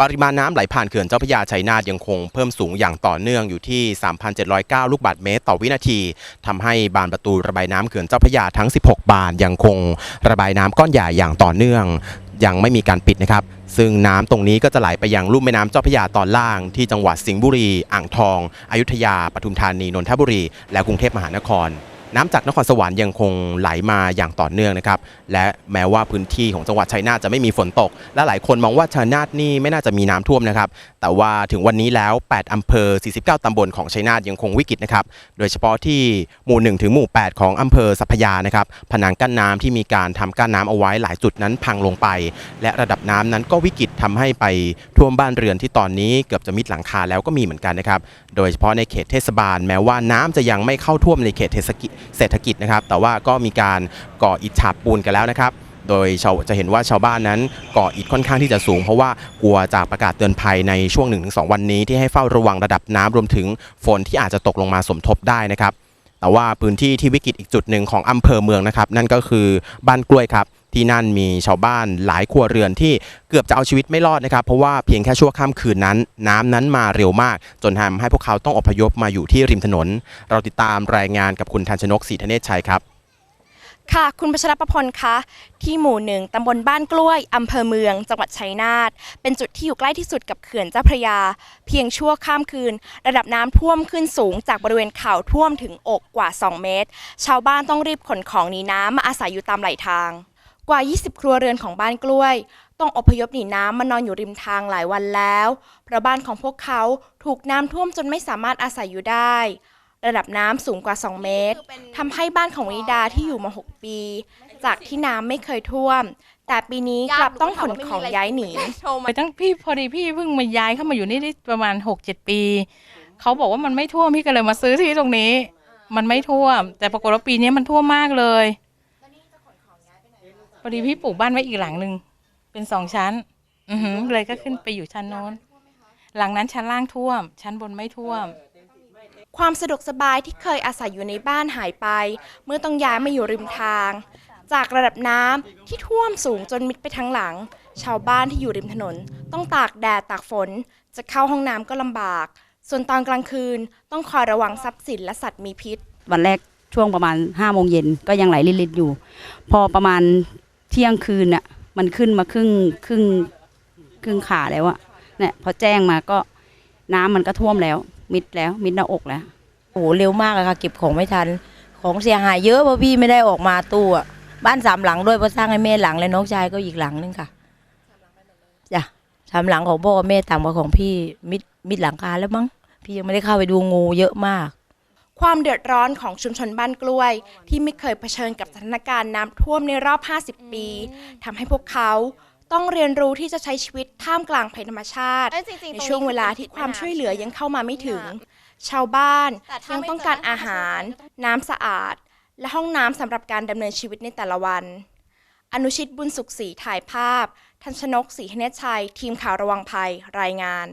ปริมาณน้ำไหลผ่านเขื่อนเจ้าพระยาชัยนาทยังคงเพิ่มสูงอย่างต่อเนื่องอยู่ที่ 3,709 ลูกบาศก์เมตรต่อวินาทีทำให้บานประตูระบายน้ำเขื่อนเจ้าพระยาทั้ง 16 บานยังคงระบายน้ำก้อนใหญ่อย่างต่อเนื่อง ยังไม่มีการปิดนะครับซึ่งน้ำตรงนี้ก็จะไหลไปยังลุ่มแม่น้ำเจ้าพระยาตอนล่าง ที่จังหวัดสิงห์บุรี อ่างทอง อยุธยา ปทุมธานี นนทบุรี และกรุงเทพมหานคร น้ำจากนครสวรรค์ยังคงไหลมาอย่างต่อเนื่องนะครับ และแม้ว่าพื้นที่ของจังหวัดชัยนาทจะไม่มีฝนตก และหลายคนมองว่าชัยนาทนี่ไม่น่าจะมีน้ำท่วมนะครับแต่ว่าถึงวันนี้แล้ว 8 อำเภอ 49 ตำบลของชัยนาทยังคงวิกฤตนะครับ โดยเฉพาะที่หมู่ 1 ถึงหมู่ 8 ของอำเภอสัพยานะครับ ผนังกั้นน้ำที่มีการทำกั้นน้ำเอาไว้หลายจุดนั้นพังลงไป และระดับน้ำนั้นก็วิกฤตทำให้ไปท่วมบ้านเรือนที่ตอนนี้เกือบจะมิดหลังคาแล้วก็มีเหมือนกันนะครับ โดยเฉพาะในเขตเทศบาลแม้ว่าน้ำจะยังไม่เข้าท่วมในเขตเศกิจเศรษฐกิจนะครับ แต่ว่าก็มีการก่ออิฐฉาบปูนกันแล้วนะครับ โดยชาวจะเห็นว่าชาวบ้านนั้นก่ออิฐค่อนข้างที่จะสูง เพราะว่ากลัวจากประกาศเตือนภัยในช่วง 1-2 วันนี้ที่ให้เฝ้าระวังระดับน้ำรวมถึงฝนที่อาจจะตกลงมาสมทบได้นะครับ แต่ว่าพื้นที่ที่วิกฤตอีกจุดหนึ่งของอำเภอเมืองนะครับ นั่นก็คือบ้านกล้วยครับที่นั่นมีชาวบ้านหลายครัวเรือนที่เกือบจะเอาชีวิตไม่รอดนะครับ เพราะว่าเพียงแค่ชั่วข้ามคืนนั้น น้ำนั้นมาเร็วมาก จนทำให้พวกเขาต้องอพยพมาอยู่ที่ริมถนน เราติดตามรายงานกับคุณทันชนกศรีธเนศชัยครับ ค่ะ คุณพัชรประพลคะที่หมู่หนึ่งตำบลบ้านกล้วยอำเภอเมือง จังหวัดชัยนาทเป็นจุดที่อยู่ใกล้ที่สุดกับเขื่อนเจ้าพระยา เพียงชั่วข้ามคืน ระดับน้ำท่วมขึ้นสูงจากบริเวณเข่าท่วมถึงอกกว่า 2 เมตร ชาวบ้านต้องรีบขนของหนีน้ำมาอาศัยอยู่ตามไหลทาง กว่า 20 ครัวเรือนของบ้านกล้วย ต้องอพยพหนีน้ำมานอนอยู่ริมทางหลายวันแล้วเพราะบ้านของพวกเขาถูกน้ำท่วมจนไม่สามารถอาศัยอยู่ได้ ระดับน้ำสูงกว่า 2 เมตรทำให้บ้านของวนิดาที่อยู่มา 6 ปี จากที่น้ำไม่เคยท่วม แต่ปีนี้กลับต้องขนของย้ายหนีไปตั้งพี่พอดีพี่เพิ่งมาย้ายเข้ามาอยู่นี่ได้ประมาณหกเจ็ดปี เขาบอกว่ามันไม่ท่วมพี่ก็เลยมาซื้อที่ตรงนี้ มันไม่ท่วม แต่ปรากฏว่าปีนี้มันท่วมมากเลยพอดีพี่ปลูกบ้านไว้อีกหลังหนึ่งเป็นสองชั้น อือหือเลยก็ขึ้นไปอยู่ชั้นโน้น หลังนั้นชั้นล่างท่วม ชั้นบนไม่ท่วม ความสะดวกสบายที่เคยอาศัยอยู่ในบ้านหายไป เมื่อต้องย้ายมาอยู่ริมทาง จากระดับน้ำที่ท่วมสูงจนมิดไปทั้งหลัง ชาวบ้านที่อยู่ริมถนน ต้องตากแดดตากฝน จะเข้าห้องน้ำก็ลำบาก ส่วนตอนกลางคืนต้องคอยระวังทรัพย์สินและสัตว์มีพิษ วันแรกช่วงประมาณห้าโมงเย็นก็ยังไหลลิดๆอยู่ พอประมาณเที่ยงคืนน่ะมันขึ้นมาครึ่งครึ่งครึ่งขาแล้วอะเนี่ยพอแจ้งมาก็น้ำมันก็ท่วมแล้ว มิดแล้วมิดหน้าอกแล้วโอ้โหเร็วมากเลยค่ะ เก็บของไม่ทัน ของเสียหายเยอะเพราะพี่ไม่ได้ออกมาตู้อะบ้านสามหลังด้วยเพราะสร้างให้แม่หลังและน้องชายก็อีกหลังนึงค่ะจ้ะสามหลังของพ่อกับแม่ต่ำกว่าของพี่มิดมิดหลังคาแล้วมั้งพี่ยังไม่ได้เข้าไปดูงูเยอะมาก ความเดือดร้อนของชุมชนบ้านกล้วย ที่ไม่เคยเผชิญกับสถานการณ์น้ำท่วมในรอบ 50 ปีทำให้พวกเขา ต้องเรียนรู้ที่จะใช้ชีวิตท่ามกลางภัยธรรมชาติเอ้ยจริงๆในตรงนี้ช่วงเวลาที่ความช่วยเหลือยังเข้ามาไม่ถึง ชาวบ้านแต่ถ้ายังไม่ต้องการเจออาหาร น้ำสะอาด และห้องน้ำสำหรับการดำเนินชีวิตในแต่ละวัน อนุชิตบุญสุขศรีถ่ายภาพ ทันชนกศรีเนชชัย ทีมข่าวระวังภัยรายงาน